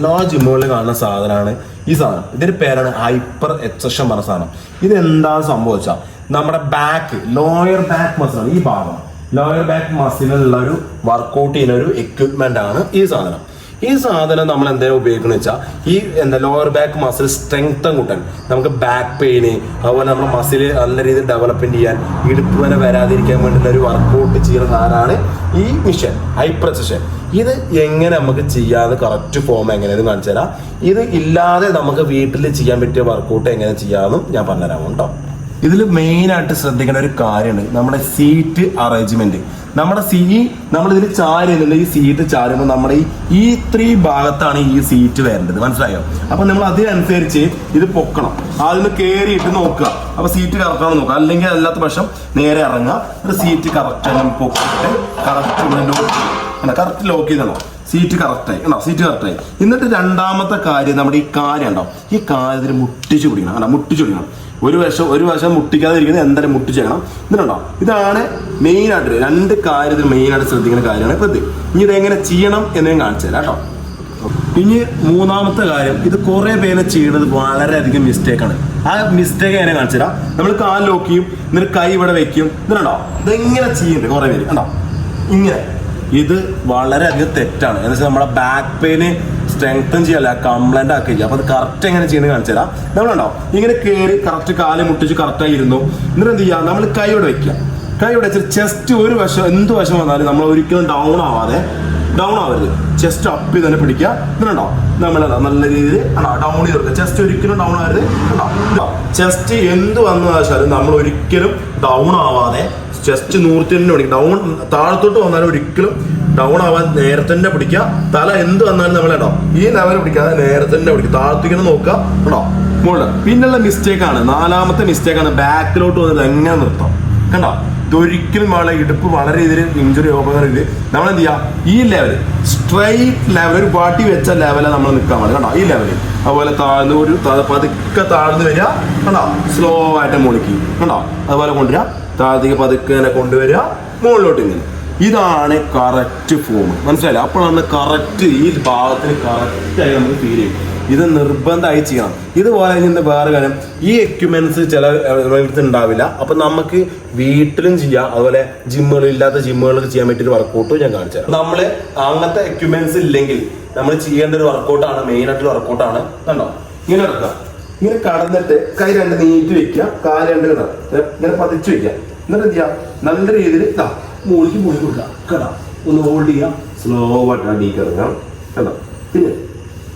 എല്ലാ ജിമ്മുകളിലും കാണുന്ന സാധനമാണ് ഈ സാധനം. ഇതിന്റെ പേരാണ് ഹൈപ്പർ എക്സഷൻ പറഞ്ഞ സാധനം. ഇത് എന്താ സംഭവിച്ചാൽ നമ്മുടെ ബാക്ക് ലോയർ ബാക്ക് മസിലാണ് ഈ ഭാഗം. ലോയർ ബാക്ക് മസിലുള്ള ഒരു വർക്കൗട്ട് ചെയ്യുന്ന ഒരു എക്യുപ്മെന്റ് ആണ് ഈ സാധനം. ഈ സാധനം നമ്മൾ എന്തെങ്കിലും ഉപയോഗിക്കുന്നത് വെച്ചാൽ ഈ എന്താ ലോവർ ബാക്ക് മസിൽ സ്ട്രെങ്തൻ കൂട്ടാൻ. നമുക്ക് ബാക്ക് പെയിന് അതുപോലെ നമ്മുടെ മസിൽ നല്ല രീതിയിൽ ഡെവലപ്മെന്റ് ചെയ്യാൻ ഇടുപ്പ് വരെ വരാതിരിക്കാൻ വേണ്ടി ഒരു വർക്കൗട്ട് ചെയ്യുന്ന സാധനമാണ് ഈ മിഷൻ ഹൈ പ്രസിഷൻ ഇത് എങ്ങനെ നമുക്ക് ചെയ്യാതെ കറക്റ്റ് ഫോം എങ്ങനെയെന്ന് കാണിച്ചു തരാം ഇത് ഇല്ലാതെ നമുക്ക് വീട്ടിൽ ചെയ്യാൻ പറ്റിയ വർക്കൗട്ട് എങ്ങനെ ചെയ്യാമെന്നും ഞാൻ പറഞ്ഞുതരാം കേട്ടോ. ഇതിൽ മെയിൻ ആയിട്ട് ശ്രദ്ധിക്കേണ്ട ഒരു കാര്യമാണ് നമ്മുടെ സീറ്റ് അറേഞ്ച്മെന്റ് നമ്മുടെ സീ നമ്മൾ ഇതിൽ ചാരുന്നുണ്ട്. ഈ സീറ്റ് ചാരുമ്പോൾ നമ്മുടെ ഈ ഈ ത്രീ ഭാഗത്താണ് ഈ സീറ്റ് വരേണ്ടത്. മനസ്സിലായോ? അപ്പൊ നമ്മൾ അതിനനുസരിച്ച് ഇത് പൊക്കണം. ആദ്യം കയറിയിട്ട് നോക്കുക. അപ്പൊ സീറ്റ് കറക്കണം നോക്കുക. അല്ലെങ്കിൽ അല്ലാത്ത പക്ഷം നേരെ ഇറങ്ങുക. സീറ്റ് കറക്റ്റ് പൊക്കിട്ട് കറക്റ്റ് കറക്റ്റ് ലോക്ക് ചെയ്തണോ സീറ്റ് കറക്റ്റായി ഉണ്ടോ സീറ്റ് കറക്റ്റായി എന്നിട്ട് രണ്ടാമത്തെ കാര്യം നമ്മുടെ ഈ കാര്യം ഉണ്ടോ? ഈ കാര്യത്തിൽ മുട്ടിച്ച് പിടിക്കണം. കണ്ടോ? മുട്ടിച്ച് പിടിക്കണം. ഒരു വശം ഒരു വശം മുട്ടിക്കാതെ ഇരിക്കുന്നത് എന്തായാലും മുട്ടിച്ചേക്കണം എന്നിട്ടുണ്ടോ? ഇതാണ് മെയിനായിട്ട് രണ്ട് കാര്യത്തിൽ മെയിനായിട്ട് ശ്രദ്ധിക്കുന്ന കാര്യമാണ് ഇത്. ഇനി ഇതെങ്ങനെ ചെയ്യണം എന്ന് ഞാൻ കാണിച്ചു തരാം കേട്ടോ. ഇനി മൂന്നാമത്തെ കാര്യം. ഇത് കുറെ പേര് ചെയ്യുന്നത് വളരെയധികം മിസ്റ്റേക്കാണ് ആ മിസ്റ്റേക്ക് എങ്ങനെ കാണിച്ചു തരാം? നമ്മൾ കാൽ ലോക്ക് എന്നിട്ട് കൈ ഇവിടെ വെക്കും. എന്നിട്ടുണ്ടോ ഇതെങ്ങനെ ചെയ്യുന്നുണ്ട് കുറേ പേര്. കണ്ടോ? ഇങ്ങനെ. ഇത് വളരെയധികം തെറ്റാണ്. എന്ന് വെച്ചാൽ നമ്മുടെ ബാക്ക് പെയിന് സ്ട്രെങ്തൻ ചെയ്യല്ല കംപ്ലൈന്റ് ആക്കില്ല അപ്പൊ അത് കറക്റ്റ് എങ്ങനെ ചെയ്യുന്നത് കാണിച്ചു തരാം. നമ്മളുണ്ടോ? ഇങ്ങനെ കയറി കറക്റ്റ് കാൽ മുട്ടിച്ച് കറക്റ്റായി ഇരുന്നു. എന്നിട്ട് എന്ത് ചെയ്യുക നമ്മൾ കൈ ഇവിടെ വെക്കുക കൈ ഇവിടെ വെച്ചിട്ട് ചെസ്റ്റ് ഒരു വശം എന്ത് വശം വന്നാലും നമ്മൾ ഒരിക്കലും ഡൗൺ ആവാതെ ഡൗൺ ആവരുത്. ചെസ്റ്റ് അപ്പ് ചെയ്ത് തന്നെ പിടിക്കുക. എന്നിട്ടുണ്ടോ നമ്മൾ നല്ല രീതിയിൽ ഡൗൺ ചെയ്ത് ചെസ്റ്റ് ഒരിക്കലും ഡൗൺ ആവരുത്. ചെസ്റ്റ് എന്ത് വന്നു വെച്ചാലും നമ്മൾ ഒരിക്കലും ഡൗൺ ആവാതെ ചെസ്റ്റ് നൂറ്റി തന്നെ ഡൗൺ താഴത്തോട്ട് വന്നാലും ഒരിക്കലും ഡൗൺ ആവാൻ നേരത്തെ പിടിക്കുക. തല എന്ത് വന്നാലും നമ്മൾ ഇടാം ഈ ലെവൽ പിടിക്കാതെ നേരത്തെ പിടിക്കുക. താഴത്തേക്ക് നോക്കുക. ഉണ്ടോ മുകളിൽ പിന്നുള്ള മിസ്റ്റേക്കാണ് നാലാമത്തെ മിസ്റ്റേക്കാണ് ബാക്കിലോട്ട് വന്നത് എങ്ങനെ നിർത്താം? കണ്ടോ? ഇതൊരിക്കലും നമ്മളെ ഇടുപ്പ് വളരെ ഇതിൽ ഇഞ്ചുറി ഉപകാരം നമ്മൾ എന്ത് ചെയ്യുക ഈ ലെവൽ സ്ട്രൈറ്റ് ലെവൽ ഒരു പാട്ടി വെച്ച ലെവലാണ് നമ്മൾ നിൽക്കാൻ പാടില്ല കണ്ടോ? ഈ ലെവലിൽ അതുപോലെ താഴ്ന്ന് ഒരു പതുക്കെ താഴ്ന്ന് വരിക. കണ്ടോ? സ്ലോ ആയിട്ട് മുളിക്ക് കണ്ടോ? അതുപോലെ കൊണ്ടുവരിക താഴത്തേക്ക് പതുക്കെ ഇങ്ങനെ കൊണ്ടുവരിക മുകളിലോട്ട് ഇങ്ങനെ. ഇതാണ് കറക്റ്റ് ഫോം മനസ്സിലായില്ല? അപ്പോഴാണ് കറക്റ്റ് ഈ ഭാഗത്തിന് കറക്റ്റായി നമുക്ക് ഫീൽ ചെയ്യും ഇത് നിർബന്ധമായി ചെയ്യണം. ഇതുപോലെ നിന്ന് വേറെ കാര്യം ഈ എക്യുപ്മെന്റ്സ് ചില അടുത്ത് ഉണ്ടാവില്ല. അപ്പം നമുക്ക് വീട്ടിലും ചെയ്യാം. അതുപോലെ ജിമ്മുകളിൽ ഇല്ലാത്ത ജിമ്മുകൾക്ക് ചെയ്യാൻ പറ്റിയ വർക്കൗട്ടും ഞാൻ കാണിച്ചു തരാം. നമ്മൾ അങ്ങനത്തെ എക്യുപ്മെന്റ്സ് ഇല്ലെങ്കിൽ നമ്മൾ ചെയ്യേണ്ട ഒരു വർക്കൗട്ടാണ് മെയിൻ ആയിട്ട് വർക്കൗട്ടാണ് കണ്ടോ? ഇങ്ങനെ നടക്കാം ഇങ്ങനെ കടന്നിട്ട് കൈ രണ്ട് നീറ്റ് വെക്കുക കാൽ രണ്ട് കിടക്കാം ഇങ്ങനെ പതിച്ചു വെക്കുക. എന്നിട്ട് എന്ത് നല്ല രീതിയിൽ ഇതാ മൂളിക്ക് മൂളി കൊടുക്കുക. കടാം ഒന്ന് ഹോൾഡ് ചെയ്യാം സ്ലോ ആയിട്ട് അടിയിക്ക് ഇറങ്ങാം കണ്ടോ? പിന്നെ